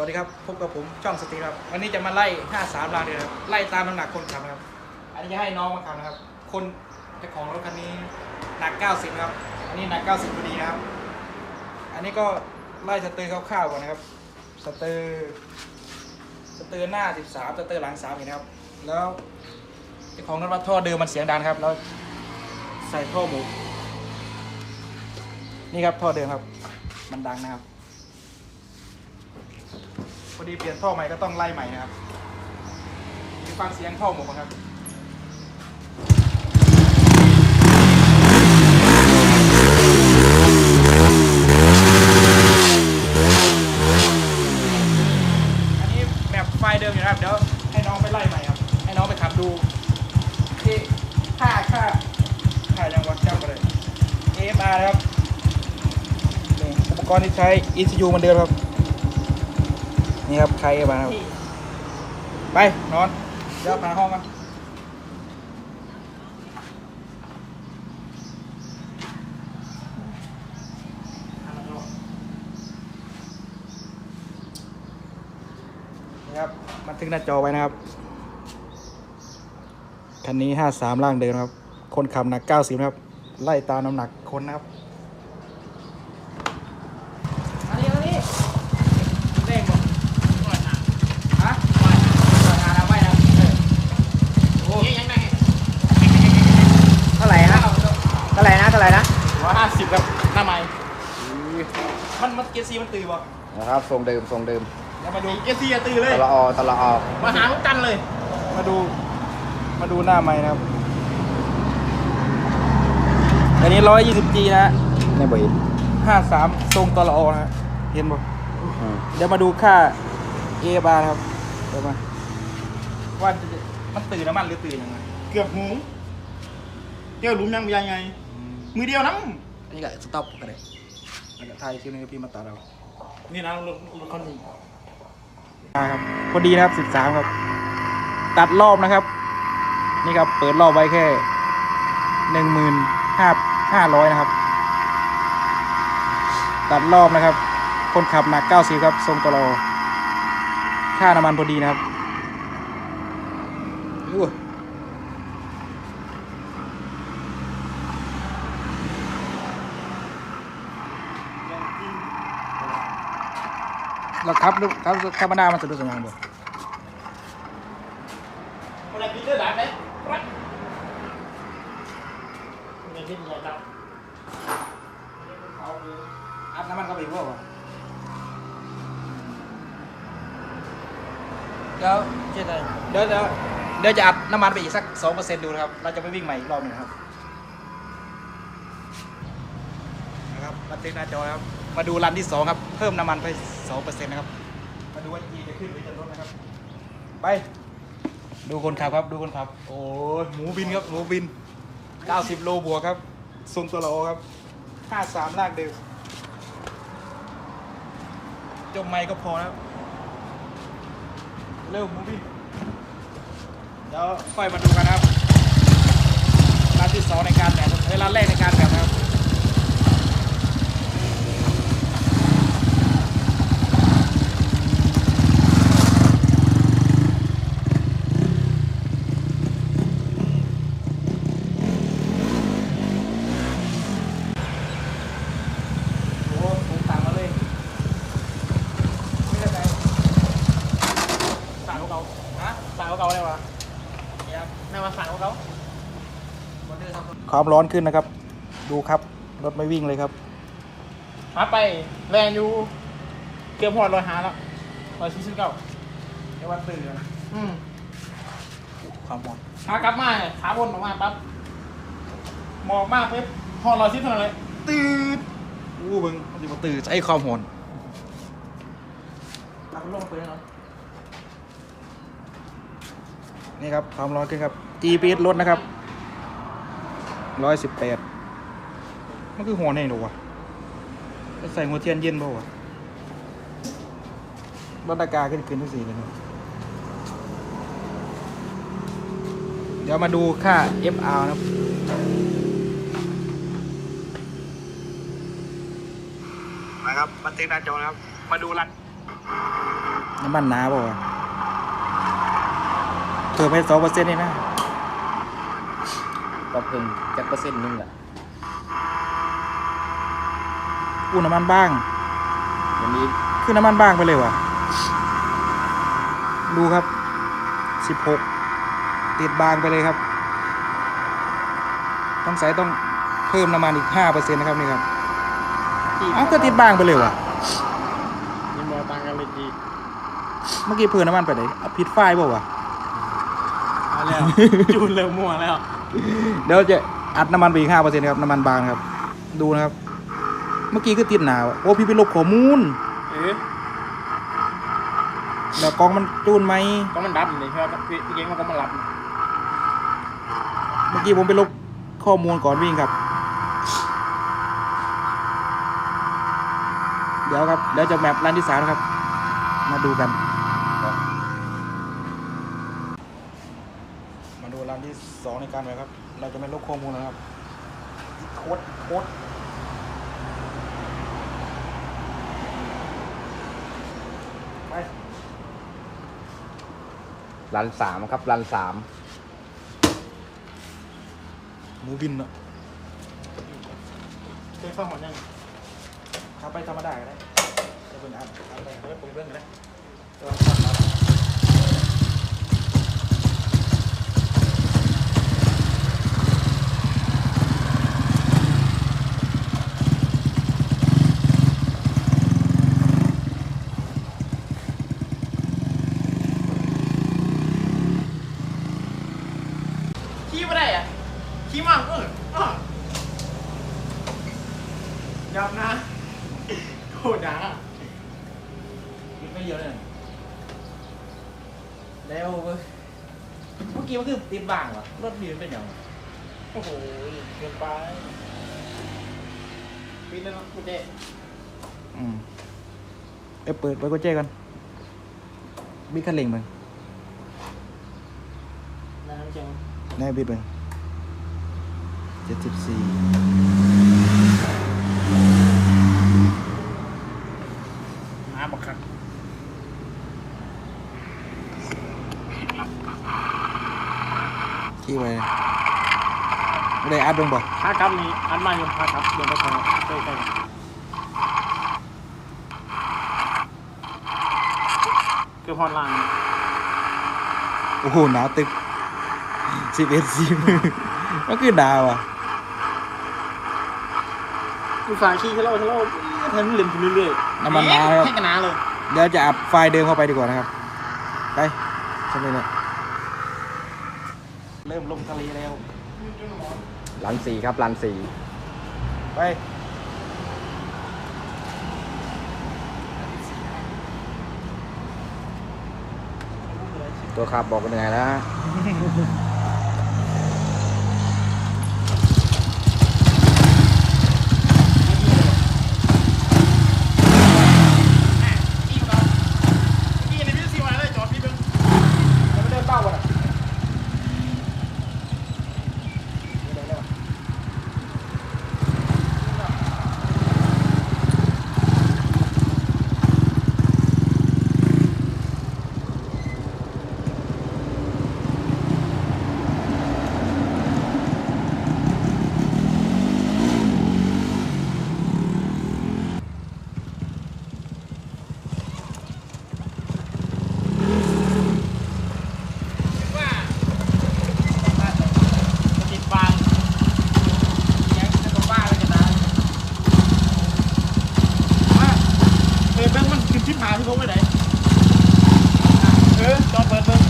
สวัสดีครับพบกับผมช่องสตีครับวันนี้จะมาไล่ 53รางเดือนครับไล่ตามน้ำหนักคนขับนะครับ อันนี้จะให้น้องมาขับนะครับ คนเจ้าของรถคันนี้หนัก 90นะครับ อันนี้หนัก 90พอดีนะครับ อันนี้ก็ไล่สเตอร์คร่าวๆก่อนนะครับสเตอร์สเตอร์หน้า 13สเตอร์หลัง3เห็นนะครับ แล้วเจ้าของรถว่าท่อเดิมมันเสียงดังครับ แล้วใส่ท่อหมูนี่ครับท่อเดิมครับ มันดังนะครับ พอดีเปลี่ยนท่อใหม่ก็ต้องไล่ใหม่นะครับมีฟังเสียงท่อหมกก่อนครับอันนี้แบบไฟล์เดิมอยู่นะครับเดี๋ยวให้น้องไปไล่ใหม่ครับ ให้น้องไปขับดูที่ค่าค่าค่ายังวัดเจ้าไปเลย AFR นะครับอุปกรณ์ที่ใช้ ECU มันเดิมครับ นี่ครับใครมาครับ ไป นอน เดี๋ยวพาห้องกันนะครับบันทึกหน้าจอไว้นะครับ คันนี้ 53 ล่างเดิมครับ คนขับหนัก 90 นะครับ ไล่ตามน้ำหนักคนนะครับ อันนี้อันนี้เด้งหมด ฮะปล่อยหาเราไว้นะเออโอ้เท่าไหร่นะเท่าไหร่นะเท่าไหร่นะ ร้อยห้าสิบครับหน้าไม้ มันมันเกียร์ซีมันตื่นป่ะนะครับทรงเดิมทรงเดิมแล้วมาดูเกซีอะตื่นเลยตละออตละออมาหาทุกกันเลย มาดู มาดูหน้าไม้นะครับ อันนี้ 120G นะฮะนี่บ่เห็น53 ทรงตลอนะฮะเห็นป่ะอืมเดี๋ยวมาดูค่า A บาร์นะครับเดี๋ยวมาว่าจะมันตื่นน้ำมันหรือตื่นยังไงเกือบหูเกี่ยวหลุมยังยังไง มือเดียวน้อันนี้ก็สต็อปกันเลย แล้วก็ถ่ายคลิปนี้พี่มาตัดเราำนี่นะรถรถคันนี้ครับพอดีนะครับสิบสามครับ ตัดรอบนะครับ นี่ครับเปิดรอบไว้แค่หนึ่งหมื่นห้าห้าร้อยนะครับ ตัดรอบนะครับ คนขับหนักเก้าสิบครับทรงตลอค่าน้ำมันพอดีนะครับอู้ เราครับครับธรรมดามันสะดุดสัญญาณบ่คนละปีเตอร์ดับเลยรัดเงินที่มีดับอัดน้ำมันเข้าไปอีกว่าวะเดี๋ยวเจ๊เลยเดี๋ยวเดี๋ยวเดี๋ยวจะอัดน้ำมันไปอีกสักสองเปอร์เซ็นต์ดูนะครับ เราจะไปวิ่งใหม่อีกรอบหนึงนะครับ นะครับบันทึกหน้าจอนะครับ มาดูรันที่สองครับ เพิ่มน้ำมันไปสองเปอร์เซ็นต์นะครับ มาดูว่าจีจะขึ้นหรือจะลดนะครับ ไป ดูคนขับครับ ดูคนขับ โอ้ยหมูบินครับ หมูบิน 90 โลบวกครับทรงตัวละโอครับ 53 ลากเดิมจมไม่ก็พอแล้ว เร็วหมูบินเดี๋ยวค่อยมาดูกันครับร้านที่สองในการแบบเอ้ยร้านแรกในการแบบนะครับ โอ้ผมสั่งมาเลย ไม่ได้ไป สั่งของเขา ฮะ สั่งของเขาเลยวะ เนี่ยครับแม่มาสั่งของเขาความร้อนขึ้นนะครับ ดูครับรถไม่วิ่งเลยครับหาไปแรงอยู่เกือบหอดร้อยหาแล้วร้อยสี่สิบเก้าเรียกว่าตื่นนะอืมความร้อนขากลับมาเนี่ยขาบนออกมาปั๊บหมอกมากเป๊บหอดร้อยสิบเท่านั้นเลยตืดอู้มึงมันจะมาตื่นไอ้ความร้อนตักลงไปแล้ว นี่ครับความร้อนขึ้นครับ GPS ลดนะครับร้อยสิบแปดมันคือหัวในหนูวะจะใส่หัวเทียนเย็นเปล่าวะลดอากาศขึ้นขึ้นทุกสี่เลยนะเดี๋ยวมาดูค่า FR นะครับนะครับบันทึกหน้าจอนะครับ มาดูรันน้ำมันหนาบ่วะ เพิ่มให้สองเปอร์เซ็นต์นี่นะก็เพิ่งจักเปอร์เซ็นต์หนึงแหละอู้น้ำมันบ้าง วันนี้คือน้ำมันบ้างไปเลยวะดูครับสิบหกติดบางไปเลยครับ ต้องใส่ต้องเพิ่มน้ำมันอีกห้าเปอร์เซ็นต์นะครับนี่ครับเอ้าก็ติดบางไปเลยวะยังมอตังกันเลยจีเมื่อกี้เพิ่มน้ำมันไปไหนเอาผิดไฟล์เปล่าวะเอา แล้ว จูนเริ่มมั่วแล้ว เดี๋ยวจะอัดน้ำมันไปอีกห้าเปอร์เซ็นต์ครับ น้ำมันบางนะครับ ดูนะครับ เมื่อกี้คือติดหนาวโอ้พี่ไปลบข้อมูลเอ๊ะแล้วกล้องมันจูนไหม ก็มันดับอยู่นี่ใช่ไหมพี่พี่เก่งมันก็มารับเมื่อกี้ผมไปลบข้อมูลก่อนวิ่งครับ เดี๋ยวครับ เดี๋ยวจะแมปร้านที่สามนะครับ มาดูกัน สองในการไปครับ เราจะไม่ลบข้อมูลนะครับ โคตรโคดไปรันสามครับ รันสามมูบินอะเคยฟังหมดยังขับไปธรรมดาก็ได้จะเป็นอันอัไปเดี๋ยวผเบิ่งนะตัวขับมา บางวะรถบินเป็นอย่างไรโอ้โหเกินไปปีนแล้วนะกูเจ๊อืมเอ้ยเปิดไว้ก็เจ๊กันบิดคันเร่งมึงน้ำจังแน่บิดมึงเจ็ดสิบสี่ น้ำบักคัก ที่ ไว้ไม่ได้อัดลงบ่ขากลับนี่อันมาอยู่ขากลับเดี๋ยวไปขอใกล้ๆเกือบพอนลางโอ้โหหนาวตึกสิบเอ็ดสิบมันคือดาวอะอุตส่าห์ขี้ทะเลาะทะเลาะทำเล่นไปเรื่อยๆน้ำมันหนาครับให้กันหนาเลยเดี๋ยวจะอัดไฟล์เดิมเข้าไปดีกว่านะครับ ไปใช่ไหมเนี่ยเริ่มลงทะเลแล้วรันสี่ครับรันสี่ไปตัวขับบอกเหนื่อยแล้ว พี่เราพี่ในพี่ซีมาเลยจอดพี่เบิ้ง จะไม่ได้เป้าอะไม่ได้แล้ว ว่าติดบางยังจะตัวบ้าเลยกันนะว่าเปิดเบิ้งมันขึ้นชิบหายพี่พกไปไหนเออจอดเปิดเบิ้ง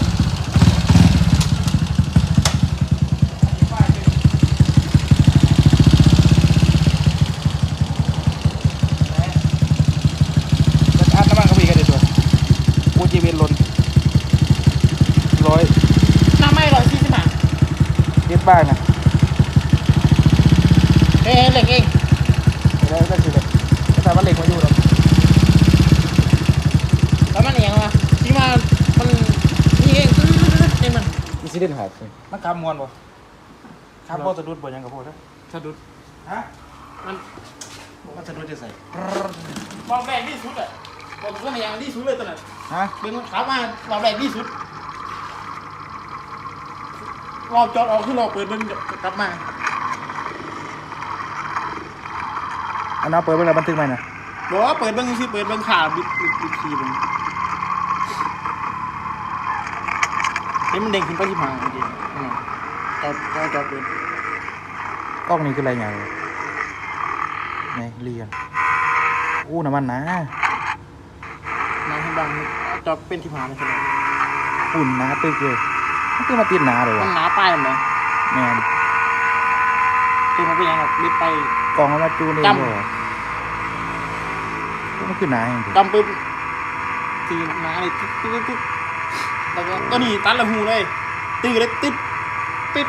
จะอัดน้ำมันเข้าไปอีกกันเดี๋ยวตัวกูจีเวนลนร้อย น้ำไม่ร้อยสี่สิบห้า เย็ดบ้างนะ เอ้เหล็กเอง เดี๋ยวได้สิเลยแต่ว่าเหล็กมาอยู่หรอก แล้วมันเอียงวะที่มามันนี่เองนี่ มันอินซิเดนต์หอบมันขับมวนบ่ขับบ่สะดุดบ่หยังกับพวกนะสะดุดฮะมันมันสะดุดจะใส่มองแบกที่สุดอะบอกว่ามันเอียงที่สุดเลยตอนนั้นเฮะเบิ้งขับมารอบแรกที่สุดรอบจอดออกคือรอบเปิดเบิ้งกลับมาอันนั้นเปิดเวลาบันทึกไหมนะบอกว่าเปิดเบิ้งคือเปิดเบิ้งขาบิดบิดบิดขี่เบิ้ง เฮ้ยมันเด้งขึ้นไปที่ผาจริงๆอืมจอดจอดจอดเปิดกล้องนี้คืออะไรอย่างไรไหนเรียนอู้น้ำมันนะน้ำให้บังจอดเป็นที่ผาเลยใช่ไหมอุ่นนะตึกเลยมันคือมาติดหนาเลยมัวะนหนาป้ายมันไหมแมนคือมันเป็นยังไงรีบไปกล้องมันมาจูนเองจำเลยมันคือหนาอย่างเดียวจำปุ๊บตีหนาเลยตึ๊ดตึ๊ดตึ๊ด แล้วก็ก็นี่ตัดละหูเลยตีเลยติดติด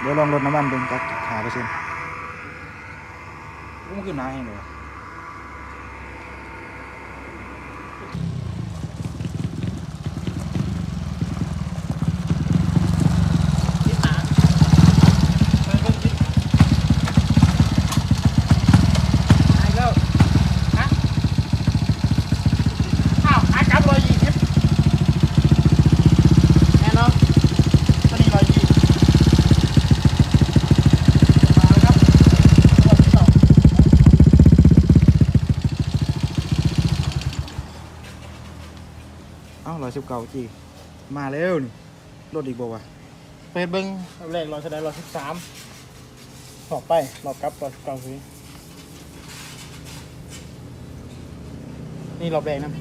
เดี๋ยวลองลดน้ำมันเป็นจักหาเปอร์เซ็นต์มันคือหนาอย่างเดียวติดหนาเปิดเบิ่งติดหนา หายแล้ว ฮะอ้าวหากลับร้อยยี่สิบแน่นอนตัวนี้ร้อยยี่ มาแล้วครับ รอบที่สอง เอ้าร้อยสิบเก้าจีมาแล้วนี่รถอีกบ่วะเปิดเบิ้งรอบแรกร้อยเท่าไหร่ร้อยสิบสามสอบไปรอบกลับร้อยสิบเก้าคือนี่รอบแรกนะ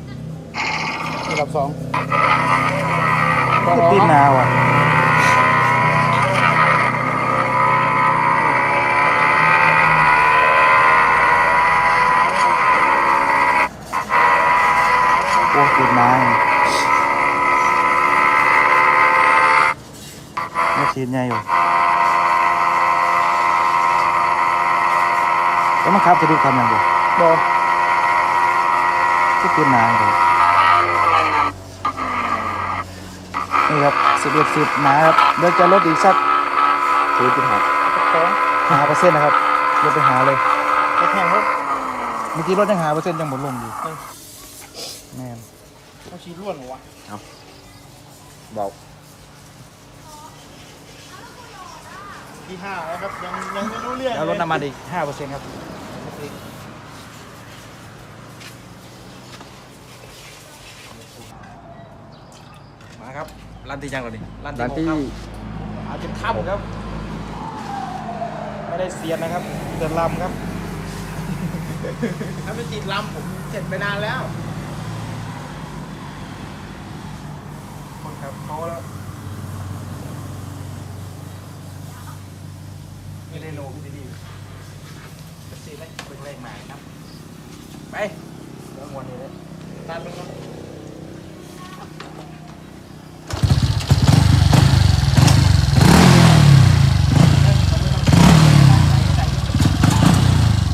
นี่รอบสองติดหนาว่ะโอ้ติดหนา ไม่ชีดใหญ่อยู่แล้วมันขับจะดูคำยังบ่บอที่ติดหนาเลยนี่ครับสิบเอ็ดสิบหนาครับเดี๋ยวจะลดอีกสักซื้อจุดหกสองหาเปอร์เซ็นต์นะครับลดไปหาเลยจะแข่งเขาเมื่อกี้ลดยังหาเปอร์เซ็นต์ยังหมดลงอยู่แม่นเขาชี้ล้วนเหรอวะบอก ที่ห้าแล้วครับยังยังไม่รู้เรื่องแล้วลดน้ำมันอีกห้าเปอร์เซ็นต์ครับมาครับร้านที่ยังก่อนดิร้านที่หกครับอาจจะค่ำครับ ไม่ได้เสียนนะครับเดินลำครับ ถ้าเป็นติดลำผมเสร็จไปนานแล้วคนครับเขาไม่ได้ โลพี่ดีๆจะซีได้เป็นเลขมาครับ ไปเรื่องวันนี้เลยตามไปครับ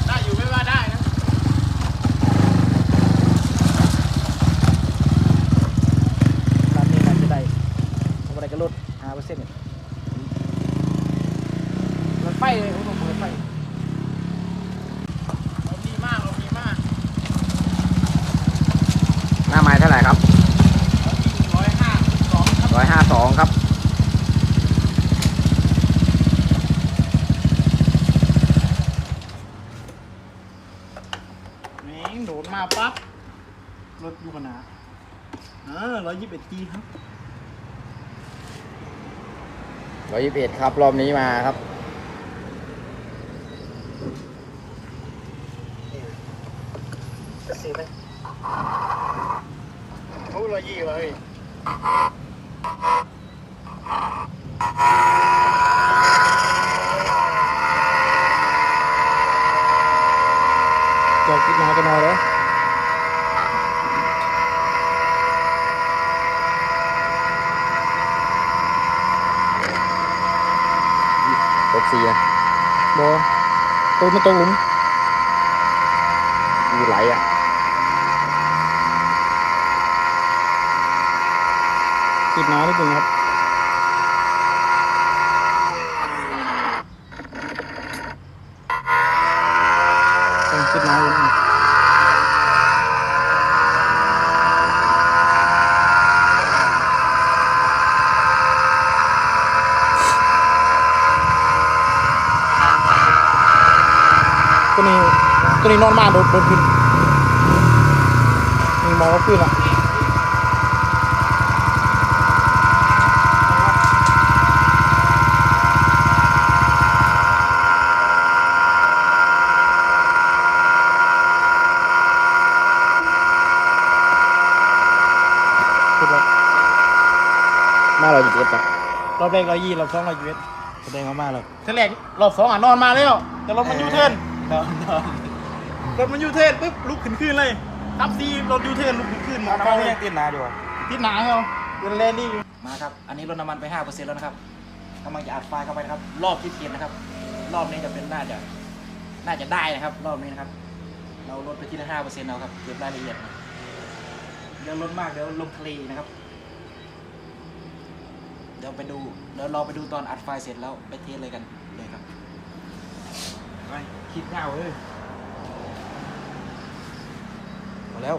ได้อยู่ไม่ว่าได้นะ ร้านนี้น่าจะได้ทำอะไรก็ลดห้าเปอร์เซ็นต์เนี่ยรถไฟเลยผมต้องเปิดไฟ เราดีมากเราดีมาก หน้าไม้เท่าไหร่ครับร้อยห้าสองครับร้อยห้าสองครับแม่งโดดมาปั๊บรถอยู่ขนาดเออร้อยยี่สิบเอ็ดจีครับร้อยยี่สิบเอ็ดครับ รอบนี้มาครับสีเลย โอ้ร้อยยี่ว่ะเฮ้ยจอดคิดมาจะนอนเลยตกสี่นะบอตัวมันตกหลุมมีไหลอะ ติดหนานิดนึงครับต้องติดหนาเลยนะตัวนี้ตัวนี้นอนมากโดนโดนขึ้นมีมองาขึ้นอะ อบแรกร้อยยี่รอบสองร้อยยี่สิบแสดงออกมาแล้วทีแรกรอบสองอะนอนมาแล้วแต่รถมันยูเทิร์นนอนนอนรถมันยูเทิร์นปุ๊บลุกขึ้นขึ้นเลยทับซีรถยูเทิร์นลุกขึ้นขึ้นน้ำมันยังติดหนาอยู่อะทิศหนาเขาเป็นแลนดี้อยู่มาครับ อันนี้ลดน้ำมันไป5%แล้วนะครับกำลังจะอัดไฟล์เข้าไปนะครับ รอบที่เจ็ดนะครับ รอบนี้จะเป็นน่าจะน่าจะได้นะครับ รอบนี้นะครับ เราลดไปที่ละ5%เอาครับเก็บรายละเอียดนะเดี๋ยวลดมากเดี๋ยวลงทะเลนะครับ เดี๋ยวไปดูเดี๋ยวรอไปดูตอนอัดไฟล์เสร็จแล้วไปเทสเลยกันเลยครับไปคิดเงาเลยหมดแล้ว